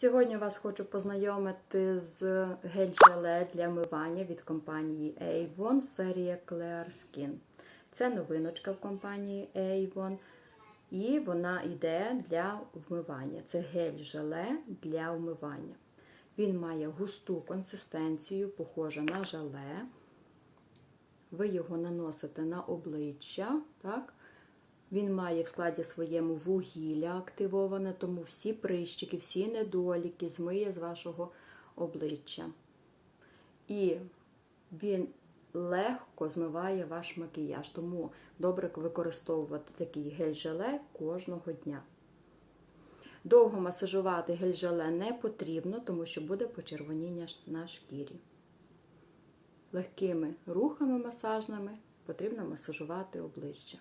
Сьогодні вас хочу познайомити з гель-желе для мивання від компанії Avon серія Clear Skin. Це новиночка в компанії Avon, і вона йде для вмивання. Це гель-желе для вмивання. Він має густу консистенцію, похожа на желе. Ви його наносите на обличчя. так? Він має в складі своєму вугілля активоване, тому всі прищики, всі недоліки змиє з вашого обличчя. І він легко змиває ваш макіяж, тому добре використовувати такий гель-желе кожного дня. Довго масажувати гель-желе не потрібно, тому що буде почервоніння на шкірі. Легкими рухами масажними потрібно масажувати обличчя.